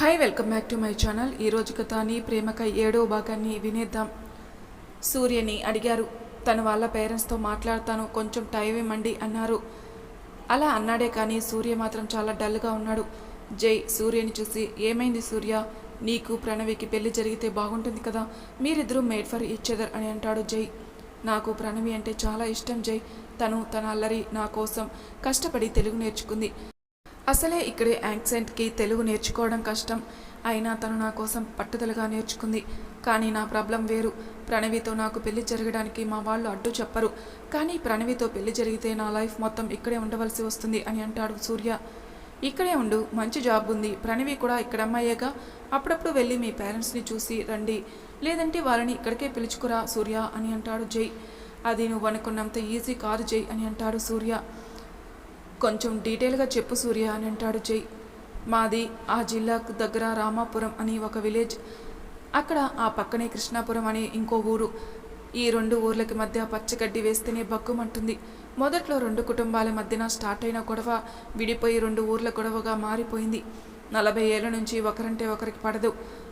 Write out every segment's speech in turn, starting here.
Hi welcome back to my channel. ఈరోజు కథ నీ ప్రేమకై ఏడో భాగాన్ని వినేద్దాం. సూర్యని అడిగారు. తన వాళ్ళ పేరెంట్స్తో మాట్లాడతాను కొంచెం టైం ఇవ్వండి అన్నారు. అలా అన్నాడే కానీ సూర్య మాత్రం చాలా డల్గా ఉన్నాడు. జై సూర్యని చూసి ఏమైంది సూర్య? నీకు ప్రణవికి పెళ్ళి జరిగితే బాగుంటుంది కదా? మీరిద్దరూ మేడ్ ఫర్ ఇచ్చేదర్ అని అంటాడు జై. నాకు ప్రణవి అంటే చాలా ఇష్టం జై. తను తన అల్లరి నా కోసం కష్టపడి తెలుగు నేర్చుకుంది. అసలే ఇక్కడే యాక్సెంట్కి తెలుగు నేర్చుకోవడం కష్టం. అయినా తను నా కోసం పట్టుదలగా నేర్చుకుంది. కానీ నా ప్రాబ్లం వేరు. ప్రణవితో నాకు పెళ్ళి జరగడానికి మా వాళ్ళు అడ్డు చెప్పరు. కానీ ప్రణవితో పెళ్ళి జరిగితే నా లైఫ్ మొత్తం ఇక్కడే ఉండవలసి వస్తుంది అని అంటాడు సూర్య. ఇక్కడే ఉండు మంచి జాబ్ ఉంది. ప్రణవి కూడా ఇక్కడ అమ్మాయేగా. అప్పుడప్పుడు వెళ్ళి మీ పేరెంట్స్ని చూసి రండి. లేదంటే వాళ్ళని ఇక్కడికే పిలుచుకురా సూర్య అని అంటాడు జై. అది నువ్వు అనుకున్నంత ఈజీ కాదు జై అని అంటాడు సూర్య. కొంచెం డీటెయిల్గా చెప్పు సూర్య అని అంటాడు జై. మాది ఆ జిల్లాకు దగ్గర రామాపురం అని ఒక విలేజ్. అక్కడ ఆ పక్కనే కృష్ణాపురం అనే ఇంకో ఊరు. ఈ రెండు ఊర్లకి మధ్య పచ్చగడ్డి వేస్తేనే బగ్గుమంటుంది మొదట్లో రెండు కుటుంబాల మధ్యన స్టార్ట్ అయిన గొడవ విడిపోయి రెండు ఊర్ల గొడవగా మారిపోయింది. నలభై ఏళ్ళ నుంచి ఒకరంటే ఒకరికి పడదు.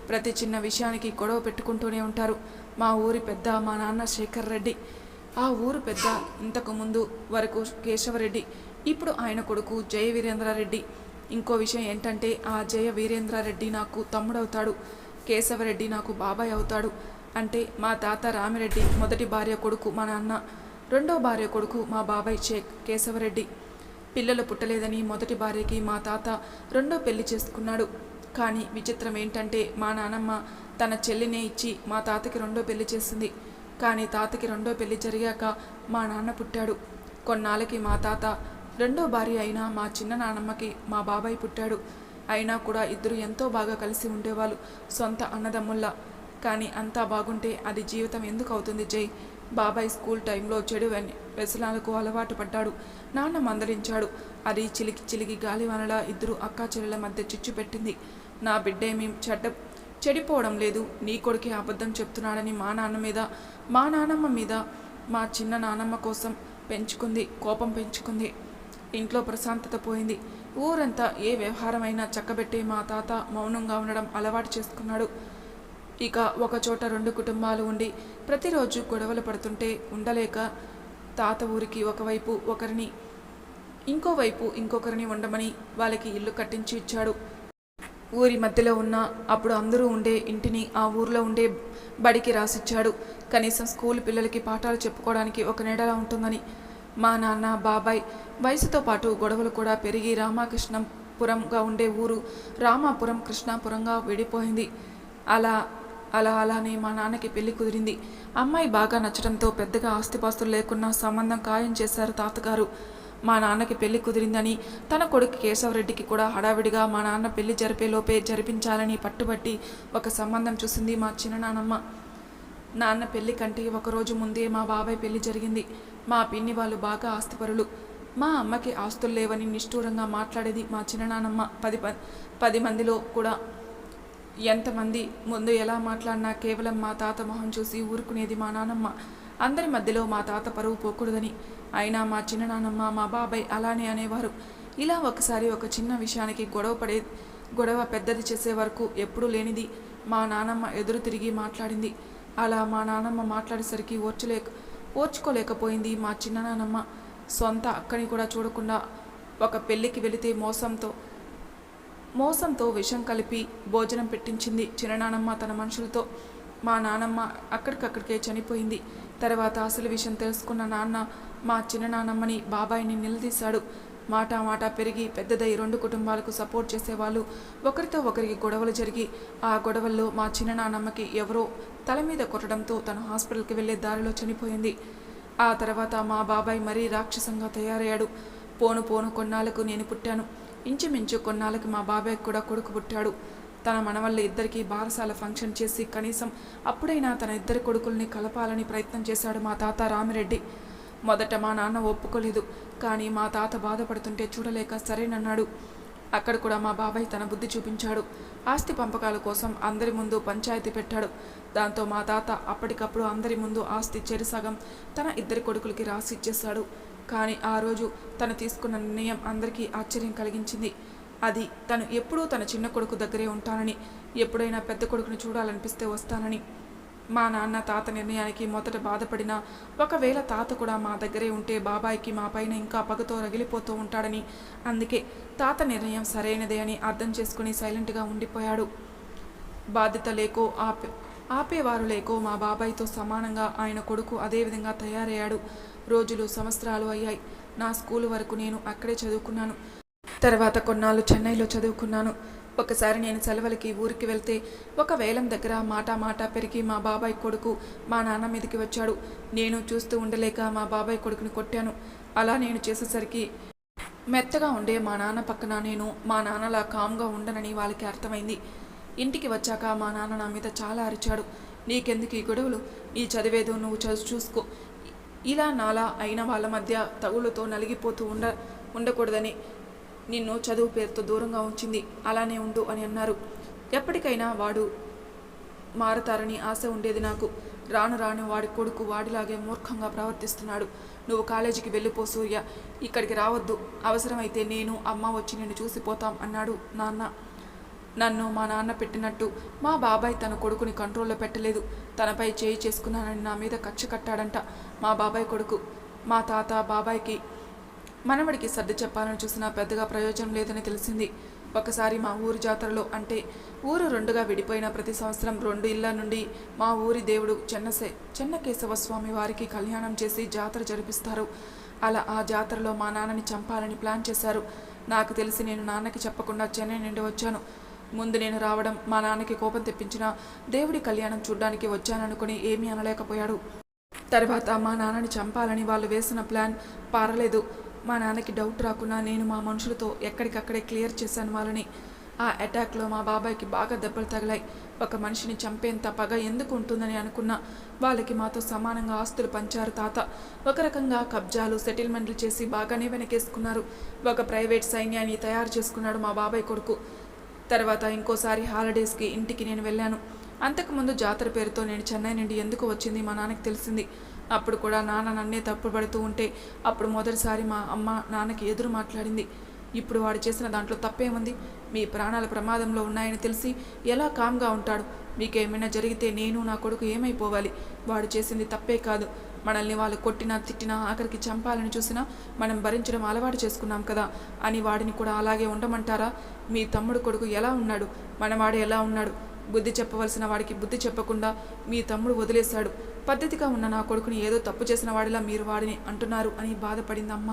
ప్రతి చిన్న విషయానికి గొడవ పెట్టుకుంటూనే ఉంటారు. మా ఊరి పెద్ద మా నాన్న శేఖర్ రెడ్డి. ఆ ఊరు పెద్ద ఇంతకు ముందు వరకు కేశవరెడ్డి. ఇప్పుడు ఆయన కొడుకు జయ వీరేంద్రారెడ్డి ఇంకో విషయం ఏంటంటే ఆ జయ వీరేంద్రారెడ్డి నాకు తమ్ముడవుతాడు. కేశవరెడ్డి నాకు బాబాయ్ అవుతాడు. అంటే మా తాత రామిరెడ్డి మొదటి భార్య కొడుకు మా నాన్న రెండో భార్య కొడుకు మా బాబాయ్ షేక్ కేశవరెడ్డి. పిల్లలు పుట్టలేదని మొదటి భార్యకి మా తాత రెండో పెళ్ళి చేసుకున్నాడు. కానీ విచిత్రం ఏంటంటే మా నానమ్మ తన చెల్లినే ఇచ్చి మా తాతకి రెండో పెళ్ళి చేసింది. కానీ తాతకి రెండో పెళ్ళి జరిగాక మా నాన్న పుట్టాడు. కొన్నాళ్ళకి మా తాత రెండో భార్య అయిన మా చిన్న నానమ్మకి మా బాబాయ్ పుట్టాడు. అయినా కూడా ఇద్దరు ఎంతో బాగా కలిసి ఉండేవాళ్ళు సొంత అన్నదమ్ముల్లా కానీ అంతా బాగుంటే అది జీవితం ఎందుకు అవుతుంది జై? బాబాయ్ స్కూల్ టైంలో చెడు వ్యసనాలకు అలవాటు పడ్డాడు. నాన్న మందలించాడు. అది చిలికి చిలికి గాలివానలా ఇద్దరు అక్కా చెల్లెల మధ్య చిచ్చు పెట్టింది. నా బిడ్డేమీ చెడ్డ చెడిపోవడం లేదు. నీ కొడుకే అబద్ధం చెప్తున్నాడని మా నాన్న మీద మా నానమ్మ మీద మా చిన్న నానమ్మ కోసం పెంచుకుంది కోపం పెంచుకుంది. ఇంట్లో ప్రశాంతత పోయింది. ఊరంతా ఏ వ్యవహారమైనా చక్కబెట్టే మా తాత మౌనంగా ఉండడం అలవాటు చేసుకున్నాడు. ఇక ఒక చోట రెండు కుటుంబాలు ఉండి ప్రతిరోజు గొడవలు పడుతుంటే ఉండలేక తాత ఊరికి ఒకవైపు ఒకరిని ఇంకోవైపు ఇంకొకరిని ఉండమని వాళ్ళకి ఇల్లు కట్టించి ఇచ్చాడు. ఊరి మధ్యలో ఉన్న అప్పుడు అందరూ ఉండే ఇంటిని ఆ ఊర్లో ఉండే బడికి రాసిచ్చాడు. కనీసం స్కూల్ పిల్లలకి పాఠాలు చెప్పుకోవడానికి ఒక నీడలా ఉంటుందని మా నాన్న బాబాయ్ వయసుతో పాటు గొడవలు కూడా పెరిగి రామకృష్ణపురంగా ఉండే ఊరు రామాపురం కృష్ణాపురంగా విడిపోయింది. అలా అలా అలానే మా నాన్నకి పెళ్ళి కుదిరింది. అమ్మాయి బాగా నచ్చడంతో పెద్దగా ఆస్తిపాస్తులు లేకున్నా సంబంధం ఖాయం చేశారు తాతగారు. మా నాన్నకి పెళ్ళి కుదిరిందని తన కొడుకు కేశవరెడ్డికి కూడా హడావిడిగా మా నాన్న పెళ్ళి జరిపేలోపే జరిపించాలని పట్టుబట్టి ఒక సంబంధం చూసింది మా చిన్ననానమ్మ. నాన్న పెళ్ళి కంటే ఒకరోజు ముందే మా బాబాయ్ పెళ్ళి జరిగింది. మా పిన్ని వాళ్ళు బాగా ఆస్తిపరులు. మా అమ్మకి ఆస్తులు లేవని నిష్ఠూరంగా మాట్లాడేది మా చిన్ననానమ్మ. పది ప పది మందిలో కూడా ఎంతమంది ముందు ఎలా మాట్లాడినా కేవలం మా తాత మొహం చూసి ఊరుకునేది మా నానమ్మ. అందరి మధ్యలో మా తాత పరువు పోకూడదని. అయినా మా చిన్న నానమ్మ మా బాబాయ్ అలానే అనేవారు. ఇలా ఒకసారి ఒక చిన్న విషయానికి గొడవ పడే గొడవ పెద్దది చేసే వరకు ఎప్పుడూ లేనిది మా నానమ్మ ఎదురు తిరిగి మాట్లాడింది. అలా మా నానమ్మ మాట్లాడేసరికి ఓర్చలేక ఓర్చుకోలేకపోయింది మా చిన్ననానమ్మ. సొంత అక్కని కూడా చూడకుండా ఒక పెళ్ళికి వెళితే మోసంతో మోసంతో విషం కలిపి భోజనం పెట్టించింది చిన్ననానమ్మ తన మనుషులతో. మా నానమ్మ అక్కడికక్కడికే చనిపోయింది. తర్వాత అసలు విషయం తెలుసుకున్న నాన్న మా చిన్ననానమ్మని బాబాయిని నిలదీశాడు. మాట మాట పెరిగి పెద్దదై రెండు కుటుంబాలకు సపోర్ట్ చేసేవాళ్ళు. ఒకరితో ఒకరికి గొడవలు జరిగి ఆ గొడవల్లో మా చిన్ననానమ్మకి ఎవరో తల మీద కొట్టడంతో తను హాస్పిటల్కి వెళ్ళే దారిలో చనిపోయింది. ఆ తర్వాత మా బాబాయ్ మరీ రాక్షసంగా తయారయ్యాడు. పోను పోను కొన్నాళ్ళకు నేను పుట్టాను. ఇంచుమించు కొన్నాళ్ళకి మా బాబాయ్ కూడా కొడుకు పుట్టాడు. తన మనవల్ల ఇద్దరికీ బారసాల ఫంక్షన్ చేసి కనీసం అప్పుడైనా తన ఇద్దరి కొడుకుల్ని కలపాలని ప్రయత్నం చేశాడు మా తాత రామిరెడ్డి. మొదట మా నాన్న ఒప్పుకోలేదు. కానీ మా తాత బాధపడుతుంటే చూడలేక సరేనన్నాడు. అక్కడ కూడా మా బాబాయ్ తన బుద్ధి చూపించాడు. ఆస్తి పంపకాల కోసం అందరి ముందు పంచాయతీ పెట్టాడు. దాంతో మా తాత అప్పటికప్పుడు అందరి ముందు ఆస్తి చెరిసగం తన ఇద్దరి కొడుకులకి రాసి ఇచ్చేశాడు. కానీ ఆ రోజు తను తీసుకున్న నిర్ణయం అందరికీ ఆశ్చర్యం కలిగించింది. అది తను ఎప్పుడూ తన చిన్న కొడుకు దగ్గరే ఉంటానని ఎప్పుడైనా పెద్ద కొడుకుని చూడాలనిపిస్తే వస్తానని. మా నాన్న తాత నిర్ణయానికి మొదట బాధపడిన ఒకవేళ తాత కూడా మా దగ్గరే ఉంటే బాబాయికి మా పైన ఇంకా పగతో రగిలిపోతూ ఉంటాడని. అందుకే తాత నిర్ణయం సరైనదే అని అర్థం చేసుకుని సైలెంట్గా ఉండిపోయాడు. బాధ్యత లేకో ఆపే ఆపేవారు లేకో మా బాబాయ్తో సమానంగా ఆయన కొడుకు అదేవిధంగా తయారయ్యాడు. రోజులు సంవత్సరాలు అయ్యాయి. నా స్కూల్ వరకు నేను అక్కడే చదువుకున్నాను. తర్వాత కొన్నాళ్ళు చెన్నైలో చదువుకున్నాను. ఒకసారి నేను సెలవులకి ఊరికి వెళ్తే ఒక వేలం దగ్గర మాట మాట పెరిగి మా బాబాయ్ కొడుకు మా నాన్న మీదకి వచ్చాడు. నేను చూస్తూ ఉండలేక మా బాబాయ్ కొడుకుని కొట్టాను. అలా నేను చేసేసరికి మెత్తగా ఉండే మా నాన్న పక్కన నేను మా నాన్నలా కామ్గా ఉండనని వాళ్ళకి అర్థమైంది. ఇంటికి వచ్చాక మా నాన్న నా మీద చాలా అరిచాడు. నీకెందుకు ఈ గొడవలు? నీ చదివేదో నువ్వు చదువు చూసుకో. ఇలా నాలా అయిన వాళ్ళ మధ్య తగులుతో నలిగిపోతూ ఉండ ఉండకూడదని నిన్ను చదువు పేరుతో దూరంగా ఉంచింది. అలానే ఉండు అని అన్నారు. ఎప్పటికైనా వాడు మారతారని ఆశ ఉండేది నాకు. రాను రాను వాడి కొడుకు వాడిలాగే మూర్ఖంగా ప్రవర్తిస్తున్నాడు. నువ్వు కాలేజీకి వెళ్ళిపో సూర్య. ఇక్కడికి రావద్దు. అవసరమైతే నేను అమ్మ వచ్చి నిన్ను చూసిపోతాం అన్నాడు నాన్న. నన్ను మా నాన్న పెట్టినట్టు. మా బాబాయ్ తన కొడుకుని కంట్రోల్లో పెట్టలేదు. తనపై చేయి చేసుకున్నానని నా మీద కక్ష కట్టాడంట మా బాబాయ్ కొడుకు. మా తాత బాబాయ్కి మనవడికి సర్ది చెప్పాలని చూసినా పెద్దగా ప్రయోజనం లేదని తెలిసింది. ఒకసారి మా ఊరి జాతరలో అంటే ఊరు రెండుగా విడిపోయిన ప్రతి సంవత్సరం రెండు ఇళ్ళ నుండి మా ఊరి దేవుడు చెన్నసే చెన్నకేశవ స్వామి వారికి కళ్యాణం చేసి జాతర జరిపిస్తారు. అలా ఆ జాతరలో మా నాన్నని చంపాలని ప్లాన్ చేశారు. నాకు తెలిసి నేను నాన్నకి చెప్పకుండా చెన్నై నుండి వచ్చాను. ముందు నేను రావడం మా నాన్నకి కోపం తెప్పించిన దేవుడి కళ్యాణం చూడ్డానికి వచ్చాననుకుని ఏమీ అనలేకపోయాడు. తర్వాత మా నాన్నని చంపాలని వాళ్ళు వేసిన ప్లాన్ పారలేదు. మా నాన్నకి డౌట్ రాకుండా నేను మా మనుషులతో ఎక్కడికక్కడే క్లియర్ చేశాను వాళ్ళని. ఆ అటాక్లో మా బాబాయ్కి బాగా దెబ్బలు తగిలాయి. ఒక మనిషిని చంపేంత పగ ఎందుకు ఉంటుందని అనుకున్నా. వాళ్ళకి మాతో సమానంగా ఆస్తులు పంచారు తాత. ఒక రకంగా కబ్జాలు సెటిల్మెంట్లు చేసి బాగానే వెనకేసుకున్నారు. ఒక ప్రైవేట్ సైన్యాన్ని తయారు చేసుకున్నాడు మా బాబాయ్ కొడుకు. తర్వాత ఇంకోసారి హాలిడేస్కి ఇంటికి నేను వెళ్ళాను. అంతకుముందు జాతర పేరుతో నేను చెన్నై నుండి ఎందుకు వచ్చింది మా నాన్నకి తెలిసింది. అప్పుడు కూడా నాన్న నన్నే తప్పుపడుతూ ఉంటే అప్పుడు మొదటిసారి మా అమ్మ నాన్నకి ఎదురు మాట్లాడింది. ఇప్పుడు వాడు చేసిన దాంట్లో తప్పేముంది? మీ ప్రాణాల ప్రమాదంలో ఉన్నాయని తెలిసి ఎలా కామ్గా ఉంటాడు? మీకేమైనా జరిగితే నేను నా కొడుకు ఏమైపోవాలి? వాడు చేసింది తప్పే కాదు. మనల్ని వాళ్ళు కొట్టినా తిట్టినా ఆఖరికి చంపాలని చూసినా మనం భరించడం అలవాటు చేసుకున్నాం కదా అని వాడిని కూడా అలాగే ఉండమంటారా? మీ తమ్ముడు కొడుకు ఎలా ఉన్నాడు? మనవాడు ఎలా ఉన్నాడు? బుద్ధి చెప్పవలసిన వాడికి బుద్ధి చెప్పకుండా మీ తమ్ముడు వదిలేశాడు. పద్ధతిగా ఉన్న నా కొడుకుని ఏదో తప్పు చేసిన వాడిలా మీరు వాడిని అంటున్నారు అని బాధపడింది అమ్మ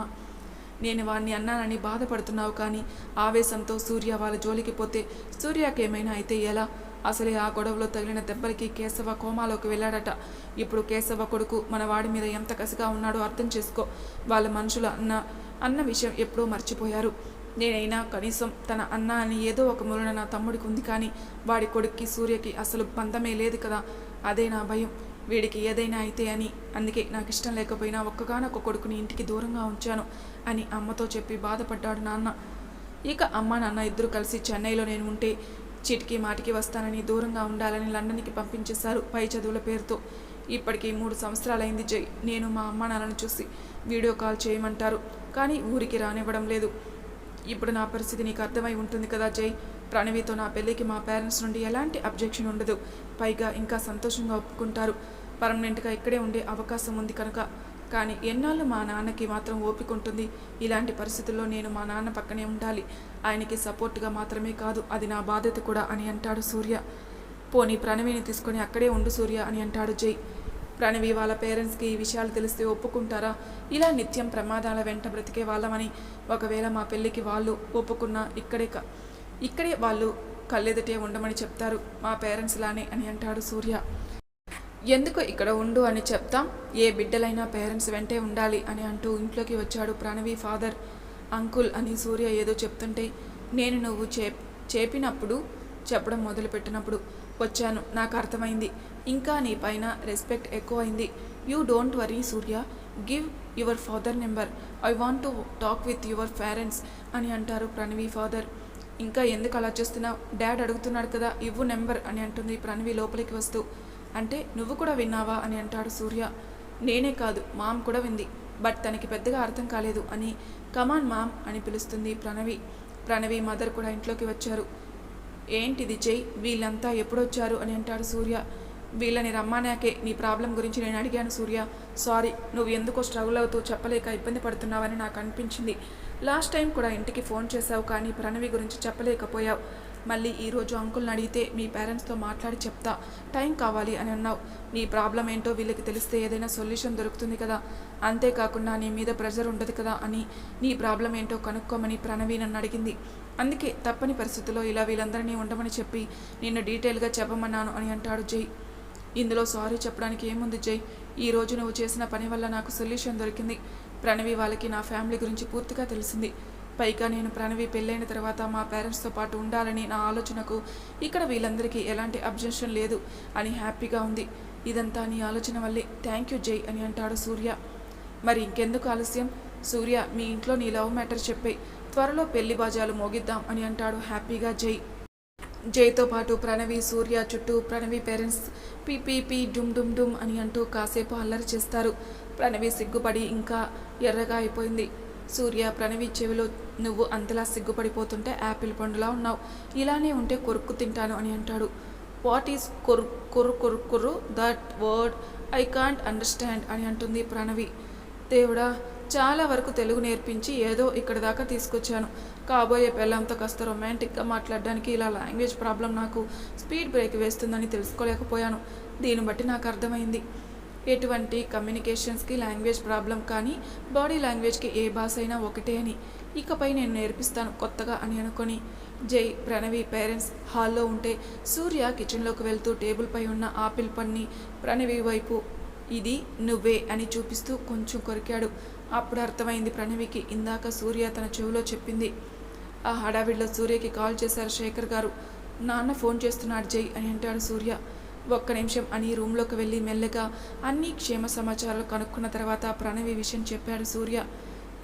నేను వాడిని అన్నానని బాధపడుతున్నావు కానీ ఆవేశంతో సూర్య వాళ్ళ జోలికి పోతే సూర్యకేమైనా అయితే ఎలా? అసలే ఆ గొడవలో తగిలిన దెబ్బలకి కేశవ కోమాలోకి వెళ్ళాడట. ఇప్పుడు కేశవ కొడుకు మన వాడి మీద ఎంత కసిగా ఉన్నాడో అర్థం చేసుకో. వాళ్ళ మనుషుల అన్న అన్న విషయం ఎప్పుడో మర్చిపోయారు. నేనైనా కనీసం తన అన్న అని ఏదో ఒక మూలన నా తమ్ముడికి ఉంది కానీ వాడి కొడుక్కి సూర్యకి అసలు బంధమే లేదు కదా. అదే నా భయం. వీడికి ఏదైనా అయితే అని. అందుకే నాకు ఇష్టం లేకపోయినా ఒక్కగానొక్క కొడుకుని ఇంటికి దూరంగా ఉంచాను అని అమ్మతో చెప్పి బాధపడ్డాడు నాన్న. ఇక అమ్మ నాన్న ఇద్దరు కలిసి చెన్నైలో నేను ఉంటే చిటికి మాటికి వస్తానని దూరంగా ఉండాలని లండన్కి పంపించేశారు పై చదువుల పేరుతో. ఇప్పటికీ మూడు సంవత్సరాలైంది జై. నేను మా అమ్మ నాన్నను చూసి వీడియో కాల్ చేయమంటారు. కానీ ఊరికి రానివ్వడం లేదు. ఇప్పుడు నా పరిస్థితి నీకు అర్థమై ఉంటుంది కదా జై. ప్రణవితో నా పెళ్ళికి మా పేరెంట్స్ నుండి ఎలాంటి అబ్జెక్షన్ ఉండదు. పైగా ఇంకా సంతోషంగా ఒప్పుకుంటారు. పర్మనెంట్గా ఇక్కడే ఉండే అవకాశం ఉంది కనుక. కానీ ఎన్నాళ్ళు మా నాన్నకి మాత్రం ఓపిక ఉంటుంది. ఇలాంటి పరిస్థితుల్లో నేను మా నాన్న పక్కనే ఉండాలి. ఆయనకి సపోర్ట్గా మాత్రమే కాదు అది నా బాధ్యత కూడా అని అంటాడు సూర్య. పోనీ ప్రణవిని తీసుకొని అక్కడే ఉండు సూర్య అని అంటాడు జై. ప్రణవి వాళ్ళ పేరెంట్స్కి ఈ విషయాలు తెలిస్తే ఒప్పుకుంటారా? ఇలా నిత్యం ప్రమాదాల వెంట బ్రతికే వాళ్ళమని. ఒకవేళ మా పెళ్ళికి వాళ్ళు ఒప్పుకున్నా ఇక్కడే కా ఇక్కడే వాళ్ళు కళ్ళెదుటే ఉండమని చెప్తారు. మా పేరెంట్స్ లానే అని అంటాడు సూర్య. ఎందుకు ఇక్కడ ఉండు అని చెప్తాం. ఏ బిడ్డలైనా పేరెంట్స్ వెంటే ఉండాలి అని అంటూ ఇంట్లోకి వచ్చాడు ప్రణవి ఫాదర్. అంకుల్ అని సూర్య ఏదో చెప్తుంటే నేను నువ్వు చే చేపినప్పుడు చెప్పడం మొదలుపెట్టినప్పుడు వచ్చాను. నాకు అర్థమైంది. ఇంకా నీ పైన రెస్పెక్ట్ ఎక్కువైంది. You don't worry Surya. Give your father number. I want to talk with your parents అని అంటారు ప్రణవి ఫాదర్. ఇంకా ఎందుకు అలా చేస్తున్నావు డాడ్ అడుగుతున్నాడు కదా ఇవ్వు నెంబర్ అని అంటుంది ప్రణవి లోపలికి వస్తూ. అంటే నువ్వు కూడా విన్నావా అని అంటాడు సూర్య. నేనే కాదు మామ్ కూడా వింది. బట్ తనకి పెద్దగా అర్థం కాలేదు అని కమాన్ మామ్ అని పిలుస్తుంది ప్రణవి. ప్రణవి మదర్ కూడా ఇంట్లోకి వచ్చారు. ఏంటిది జై? వీళ్ళంతా ఎప్పుడొచ్చారు? అని అంటాడు సూర్య. వీళ్ళని రమ్మానాకే నీ ప్రాబ్లం గురించి నేను అడిగాను సూర్య. సారీ నువ్వు ఎందుకో స్ట్రగుల్ అవుతూ చెప్పలేక ఇబ్బంది పడుతున్నావని నాకు అనిపించింది. లాస్ట్ టైం కూడా ఇంటికి ఫోన్ చేశావు కానీ ప్రణవి గురించి చెప్పలేకపోయావు. మళ్ళీ ఈరోజు అంకుల్ని అడిగితే మీ పేరెంట్స్తో మాట్లాడి చెప్తా. టైం కావాలి అని అన్నావు. నీ ప్రాబ్లం ఏంటో వీళ్ళకి తెలిస్తే ఏదైనా సొల్యూషన్ దొరుకుతుంది కదా. అంతేకాకుండా నీ మీద ప్రెజర్ ఉండదు కదా అని నీ ప్రాబ్లం ఏంటో కనుక్కోమని ప్రణవి నన్ను అడిగింది. అందుకే తప్పని పరిస్థితుల్లో ఇలా వీళ్ళందరినీ ఉండమని చెప్పి నిన్ను డీటెయిల్గా చెప్పమన్నాను అని అంటాడు జై. ఇందులో సారీ చెప్పడానికి ఏముంది జై? ఈ రోజు నువ్వు చేసిన పని వల్ల నాకు సొల్యూషన్ దొరికింది. ప్రణవి వాళ్ళకి నా ఫ్యామిలీ గురించి పూర్తిగా తెలిసింది. పైగా నేను ప్రణవి పెళ్ళైన తర్వాత మా పేరెంట్స్తో పాటు ఉండాలని నా ఆలోచనకు ఇక్కడ వీళ్ళందరికీ ఎలాంటి అబ్జెక్షన్ లేదు అని హ్యాపీగా ఉంది. ఇదంతా నీ ఆలోచన వల్లే. థ్యాంక్ యూ జై అని అంటాడు సూర్య. మరి ఇంకెందుకు ఆలస్యం? సూర్య మీ ఇంట్లో నీ లవ్ మ్యాటర్ చెప్పే. త్వరలో పెళ్ళి బాజాలు మోగిద్దాం అని అంటాడు హ్యాపీగా జై. జైతో పాటు ప్రణవి సూర్య చుట్టూ ప్రణవి పేరెంట్స్ పీ పీ పీ డుమ్ డుమ్ డుమ్ అని అంటూ కాసేపు అల్లరి చేస్తారు. ప్రణవి సిగ్గుపడి ఇంకా ఎర్రగా అయిపోయింది. సూర్య ప్రణవి చెవిలో నువ్వు అంతలా సిగ్గుపడిపోతుంటే యాపిల్ పండులా ఉన్నావు. ఇలానే ఉంటే కొరుక్కు తింటాను అని అంటాడు. వాట్ ఈస్ కొరు కొరు కొరు కొరు that word I can't understand అని అంటుంది ప్రణవి. దేవుడా చాలా వరకు తెలుగు నేర్పించి ఏదో ఇక్కడ దాకా తీసుకొచ్చాను. కాబోయే పెళ్ళంతో కాస్త రొమాంటిక్గా మాట్లాడడానికి ఇలా లాంగ్వేజ్ ప్రాబ్లం నాకు స్పీడ్ బ్రేక్ వేస్తుందని తెలుసుకోలేకపోయాను. దీన్ని బట్టి నాకు అర్థమైంది. ఎటువంటి కమ్యూనికేషన్స్కి లాంగ్వేజ్ ప్రాబ్లం కానీ బాడీ లాంగ్వేజ్కి ఏ భాష అయినా ఒకటే అని. ఇకపై నేను నేర్పిస్తాను కొత్తగా అని అనుకొని. జై ప్రణవి పేరెంట్స్ హాల్లో ఉంటే సూర్య కిచెన్లోకి వెళ్తూ టేబుల్పై ఉన్న ఆపిల్ పన్ని ప్రణవి వైపు ఇది నువ్వే అని చూపిస్తూ కొంచెం కొరికాడు. అప్పుడు అర్థమైంది ప్రణవికి ఇందాక సూర్య తన చెవిలో చెప్పింది. ఆ హడావిడిలో సూర్యకి కాల్ చేశారు శేఖర్ గారు. నాన్న ఫోన్ చేస్తున్నాడు జై అని అంటాడు సూర్య. ఒక్క నిమిషం అని రూమ్లోకి వెళ్ళి మెల్లగా అన్ని క్షేమ సమాచారాలు కనుక్కున్న తర్వాత ప్రణవి విషయం చెప్పాడు సూర్య.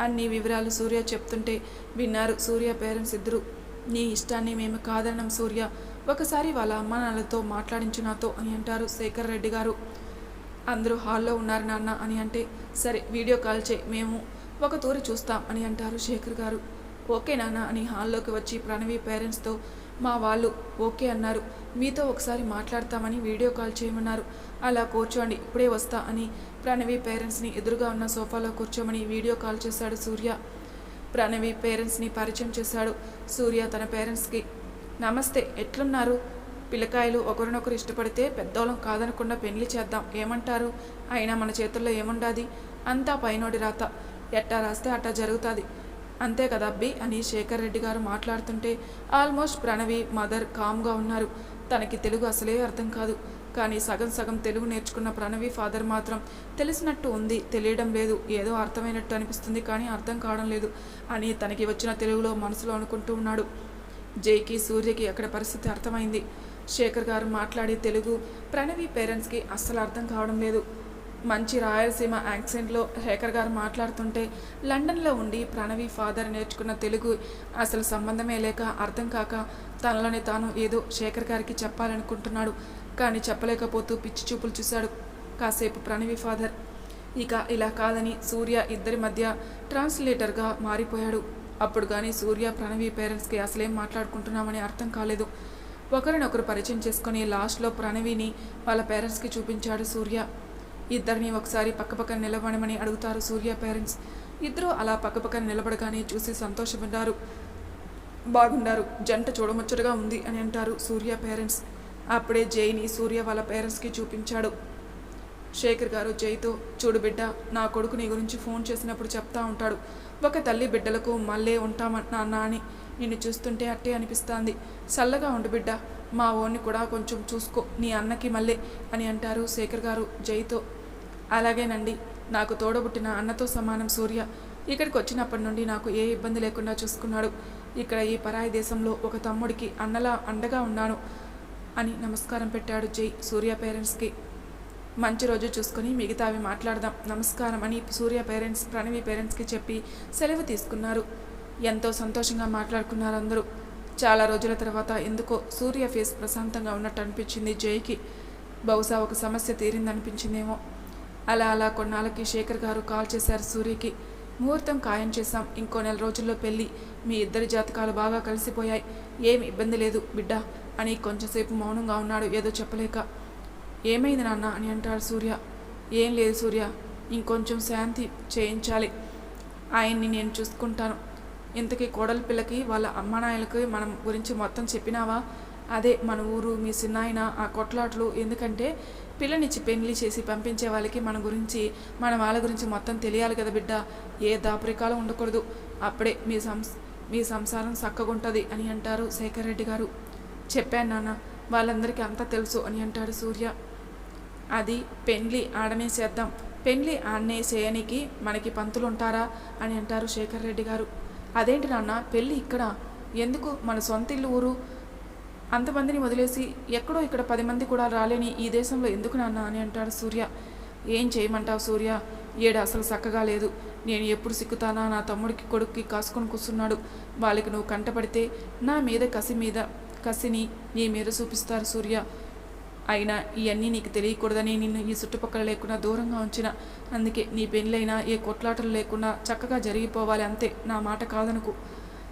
అన్ని వివరాలు సూర్య చెప్తుంటే విన్నారు. సూర్య పేరెంట్స్ ఇద్దరు. నీ ఇష్టాన్ని మేము కాదనం సూర్య. ఒకసారి వాళ్ళ అమ్మ నాన్నలతో మాట్లాడించు నాతో అని అంటారు శేఖర్ రెడ్డి గారు. అందరూ హాల్లో ఉన్నారు నాన్న అని అంటే సరే వీడియో కాల్ చేయి మేము ఒక తూరి చూస్తాం అని అంటారు శేఖర్ గారు. ఓకే నాన్న అని హాల్లోకి వచ్చి ప్రణవి పేరెంట్స్తో మా వాళ్ళు ఓకే అన్నారు. మీతో ఒకసారి మాట్లాడతామని వీడియో కాల్ చేయమన్నారు. అలా కూర్చోండి ఇప్పుడే వస్తా అని ప్రణవి పేరెంట్స్ని ఎదురుగా ఉన్న సోఫాలో కూర్చోమని వీడియో కాల్ చేశాడు సూర్య. ప్రణవి పేరెంట్స్ని పరిచయం చేశాడు సూర్య తన పేరెంట్స్కి. నమస్తే ఎట్లున్నారు? పిల్లకాయలు ఒకరినొకరు ఇష్టపడితే పెద్దోళ్ళం కాదనకుండా పెళ్ళి చేద్దాం ఏమంటారు? అయినా మన చేతుల్లో ఏముండాది? అంతా పైనోడి రాత. ఎట్టా రాస్తే అట్టా జరుగుతుంది. అంతే కదా అబ్బి? అని శేఖర్ రెడ్డి గారు మాట్లాడుతుంటే ఆల్మోస్ట్ ప్రణవి మదర్ కామ్గా ఉన్నారు. తనకి తెలుగు అసలే అర్థం కాదు. కానీ సగం సగం తెలుగు నేర్చుకున్న ప్రణవి ఫాదర్ మాత్రం తెలిసినట్టు ఉంది తెలియడం లేదు. ఏదో అర్థమైనట్టు అనిపిస్తుంది కానీ అర్థం కావడం లేదు అని తనకి వచ్చిన తెలుగులో మనసులో అనుకుంటూ ఉన్నాడు. జైకి సూర్యకి అక్కడ పరిస్థితి అర్థమైంది? శేఖర్ గారు మాట్లాడే తెలుగు ప్రణవి పేరెంట్స్కి అస్సలు అర్థం కావడం లేదు. మంచి రాయలసీమ యాక్సెంట్లో శేఖర్ గారు మాట్లాడుతుంటే లండన్లో ఉండి ప్రణవి ఫాదర్ నేర్చుకున్న తెలుగు అసలు సంబంధమే లేక అర్థం కాక తనలోనే తాను ఏదో శేఖర్ గారికి చెప్పాలనుకుంటున్నాడు. కానీ చెప్పలేకపోతూ పిచ్చి చూపులు చూశాడు కాసేపు ప్రణవి ఫాదర్. ఇక ఇలా కాదని సూర్య ఇద్దరి మధ్య ట్రాన్స్లేటర్గా మారిపోయాడు. అప్పుడు కానీ సూర్య ప్రణవి పేరెంట్స్కి అసలేం మాట్లాడుకుంటున్నామని అర్థం కాలేదు. ఒకరినొకరు పరిచయం చేసుకుని లాస్ట్లో ప్రణవిని వాళ్ళ పేరెంట్స్కి చూపించాడు సూర్య. ఇద్దరిని ఒకసారి పక్కపక్కన నిలబడమని అడుగుతారు సూర్య పేరెంట్స్. ఇద్దరూ అలా పక్కపక్కన నిలబడగానే చూసి సంతోషపడ్డారు. బాగున్నారు జంట చూడముచ్చటగా ఉంది అని అంటారు సూర్య పేరెంట్స్. అప్పుడే జైని సూర్య వాళ్ళ పేరెంట్స్కి చూపించాడు. శేఖర్ గారు జైతో చూడు బిడ్డ నా కొడుకు నీ గురించి ఫోన్ చేసినప్పుడు చెప్తా ఉంటాడు. ఒక తల్లి బిడ్డలకు మళ్ళీ ఉంటామన్నా అని నిన్ను చూస్తుంటే అట్టే అనిపిస్తోంది. చల్లగా ఉండు బిడ్డ మా ఓన్ని కూడా కొంచెం చూసుకో నీ అన్నకి మళ్ళీ అని అంటారు శేఖర్ గారు జైతో. అలాగేనండి నాకు తోడబుట్టిన అన్నతో సమానం సూర్య. ఇక్కడికి వచ్చినప్పటి నుండి నాకు ఏ ఇబ్బంది లేకుండా చూసుకున్నాడు. ఇక్కడ ఈ పరాయి దేశంలో ఒక తమ్ముడికి అన్నలా అండగా ఉన్నాను అని నమస్కారం పెట్టాడు జై సూర్య పేరెంట్స్కి. మంచి రోజు చూసుకొని మిగతావి మాట్లాడదాం. నమస్కారం అని సూర్య పేరెంట్స్ ప్రణవి పేరెంట్స్కి చెప్పి సెలవు తీసుకున్నారు. ఎంతో సంతోషంగా మాట్లాడుకున్నారు అందరూ. చాలా రోజుల తర్వాత ఎందుకో సూర్య ఫేస్ ప్రశాంతంగా ఉన్నట్టు అనిపించింది జైకి. బహుశా ఒక సమస్య తీరిందనిపించిందేమో. అలా అలా కొన్నాళ్ళకి శేఖర్ గారు కాల్ చేశారు సూర్యకి. ముహూర్తం ఖాయం చేశాం. ఇంకో నెల రోజుల్లో పెళ్ళి. మీ ఇద్దరి జాతకాలు బాగా కలిసిపోయాయి. ఏమి ఇబ్బంది లేదు బిడ్డ అని కొంచెంసేపు మౌనంగా ఉన్నాడు. ఏదో చెప్పలేక. ఏమైంది నాన్న అని అంటాడు సూర్య. ఏం లేదు సూర్య. ఇంకొంచెం శాంతి చేయించాలి. ఆయన్ని నేను చూసుకుంటాను. ఇంతకీ కోడలి పిల్లకి వాళ్ళ అమ్మానాయలకి మనం గురించి మొత్తం చెప్పినావా? అదే మన ఊరు మీ సిన్నాయన ఆ కొట్లాట్లు ఎందుకంటే పిల్లనిచ్చి పెళ్ళి చేసి పంపించే వాళ్ళకి మన గురించి మన వాళ్ళ గురించి మొత్తం తెలియాలి కదా బిడ్డ. ఏ దాపరికాలు ఉండకూడదు. అప్పుడే మీ సంస్ మీ సంసారం చక్కగుంటుంది అని అంటారు శేఖర్ రెడ్డి గారు. చెప్పాను నాన్న వాళ్ళందరికీ అంతా తెలుసు అని అంటాడు సూర్య. అది పెండ్లి ఆడనే చేద్దాం. పెండ్లి ఆడనే చేయనికి మనకి పంతులుంటారా అని అంటారు శేఖర్ రెడ్డి గారు. అదేంటి నాన్న పెళ్ళి ఇక్కడ? ఎందుకు మన సొంత ఇల్లు ఊరు? అంతమందిని వదిలేసి ఎక్కడో ఇక్కడ పది మంది కూడా రాలేని ఈ దేశంలో ఎందుకు నాన్న అని అంటాడు సూర్య. ఏం చేయమంటావు సూర్య? ఏడు అసలు చక్కగా లేదు. నేను ఎప్పుడు సిక్కుతానా? నా తమ్ముడికి కొడుక్కి కాసుకొని కూర్చున్నాడు. వాళ్ళకి నువ్వు కంటపడితే నా మీద కసి మీద కసిని నీ మీద చూపిస్తారు సూర్య. అయినా ఇవన్నీ నీకు తెలియకూడదని నిన్ను ఈ చుట్టుపక్కల లేకుండా దూరంగా ఉంచిన. అందుకే నీ పెళ్ళైనా ఏ కొట్లాటలు లేకుండా చక్కగా జరిగిపోవాలి అంతే. నా మాట కాదనుకు.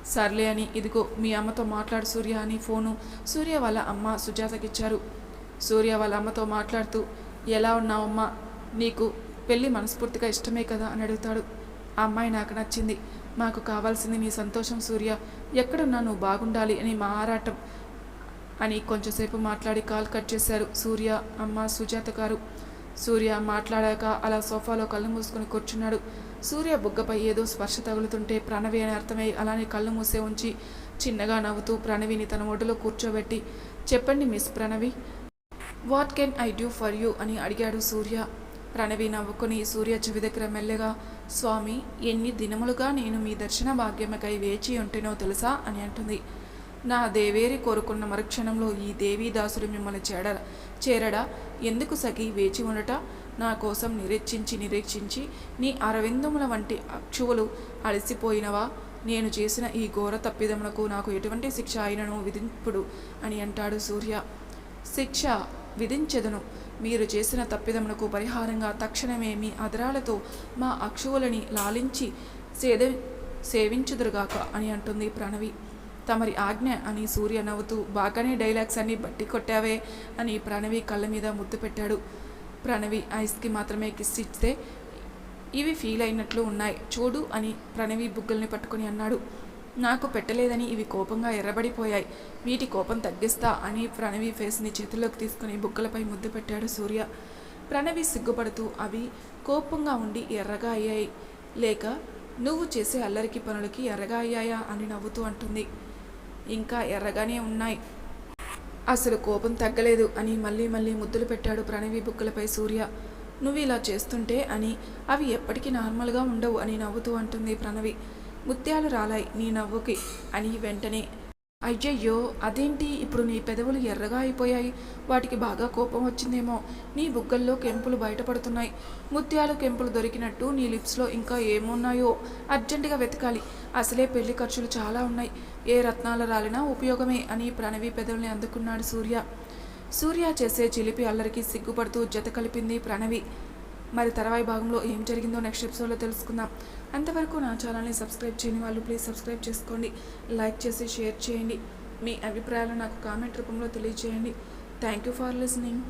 సర్లే అని ఇదిగో మీ అమ్మతో మాట్లాడు సూర్య అని ఫోను. సూర్య వాళ్ళ అమ్మ సుజాతకిచ్చారు. సూర్య వాళ్ళ అమ్మతో మాట్లాడుతూ ఎలా ఉన్నావమ్మా? నీకు పెళ్ళి మనస్ఫూర్తిగా ఇష్టమే కదా? అని అడుగుతాడు. ఆ అమ్మాయి నాకు నచ్చింది. మాకు కావాల్సింది నీ సంతోషం సూర్య. ఎక్కడున్నా నువ్వు బాగుండాలి అని మా ఆరాటం. అని కొంచెంసేపు మాట్లాడి కాల్ కట్ చేశారు సూర్య అమ్మ సుజాత గారు. సూర్య మాట్లాడాక అలా సోఫాలో కళ్ళు మూసుకొని కూర్చున్నాడు. సూర్య బుగ్గపై ఏదో స్పర్శ తగులుతుంటే ప్రణవి అని అర్థమై అలానే కళ్ళు మూసే ఉంచి చిన్నగా నవ్వుతూ ప్రణవిని తన ఒడిలో కూర్చోబెట్టి చెప్పండి miss Pranavi what can I do for you అని అడిగాడు సూర్య. ప్రణవి నవ్వుకుని సూర్య చెవి దగ్గర మెల్లగా స్వామి ఎన్ని దినములుగా నేను మీ దర్శన భాగ్యమకై వేచి ఉంటేనో తెలుసా? అని అంటుంది. నా దేవేరి కోరుకున్న మరుక్షణంలో ఈ దేవీదాసుడు మిమ్మల్ని చేడ చేరడా? ఎందుకు సగి వేచి ఉండట? నా కోసం నిరీక్షించి నిరీక్షించి నీ అరవిందముల వంటి అక్షువులు అలసిపోయినవా? నేను చేసిన ఈ ఘోర తప్పిదములకు నాకు ఎటువంటి శిక్ష అయినను విధింపుడు అని అంటాడు సూర్య. శిక్ష విధించెదను. మీరు చేసిన తప్పిదములకు పరిహారంగా తక్షణమే మీ అదరాలతో మా అక్షువులని లాలించి సేద సేవించుదురుగాక అని అంటుంది ప్రణవి. తమరి ఆజ్ఞ అని సూర్య నవ్వుతూ బాగానే డైలాగ్స్ అన్ని బట్టి కొట్టావే అని ప్రణవి కళ్ళ మీద ముద్దు పెట్టాడు. ప్రణవి ఐస్కి మాత్రమే కిస్ ఇస్తే ఇవి ఫీల్ అయినట్లు ఉన్నాయి. చూడు అని ప్రణవి బుగ్గల్ని పట్టుకొని అన్నాడు. నాకు పెట్టలేదని ఇవి కోపంగా ఎర్రబడిపోయాయి. వీటి కోపం తగ్గిస్తా అని ప్రణవి ఫేస్ని చేతుల్లోకి తీసుకుని బుగ్గలపై ముద్దు పెట్టాడు సూర్య. ప్రణవి సిగ్గుపడుతూ అవి కోపంగా ఉండి ఎర్రగా అయ్యాయి. లేక నువ్వు చేసే అల్లరికి పనులకి ఎర్రగా అయ్యాయా అని నవ్వుతూ అంటుంది. ఇంకా ఎర్రగానే ఉన్నాయి. అసలు కోపం తగ్గలేదు అని మళ్ళీ మళ్ళీ ముద్దులు పెట్టాడు ప్రణవి బుక్కులపై సూర్య. నువ్వు ఇలా చేస్తుంటే అని అవి ఎప్పటికీ నార్మల్గా ఉండవు అని నవ్వుతూ అంటుంది ప్రణవి. ముత్యాలు రాలాయి నీ నవ్వుకి అని వెంటనే. అయ్యయ్యో అదేంటి? ఇప్పుడు నీ పెదవులు ఎర్రగా అయిపోయాయి. వాటికి బాగా కోపం వచ్చిందేమో. నీ బుగ్గల్లో కెంపులు బయటపడుతున్నాయి. ముత్యాలు కెంపులు దొరికినట్టు నీ లిప్స్లో ఇంకా ఏమున్నాయో? అర్జెంటుగా వెతకాలి. అసలే పెళ్ళి ఖర్చులు చాలా ఉన్నాయి. ఏ రత్నాలు రాలినా ఉపయోగమే అని ప్రణవి పెదవుల్ని అందుకున్నాడు సూర్య. సూర్య చేసే చిలిపి అల్లరికి సిగ్గుపడుతూ జత కలిపింది ప్రణవి. మరి తర్వాయి భాగంలో ఏం జరిగిందో నెక్స్ట్ ఎపిసోడ్లో తెలుసుకుందాం. అంతవరకు నా ఛానల్ని సబ్స్క్రైబ్ చేయని వాళ్ళు ప్లీజ్ సబ్స్క్రైబ్ చేసుకోండి. లైక్ చేసి షేర్ చేయండి. మీ అభిప్రాయాలు నాకు కామెంట్ రూపంలో తెలియజేయండి థ్యాంక్ యూ ఫర్ లిసనింగ్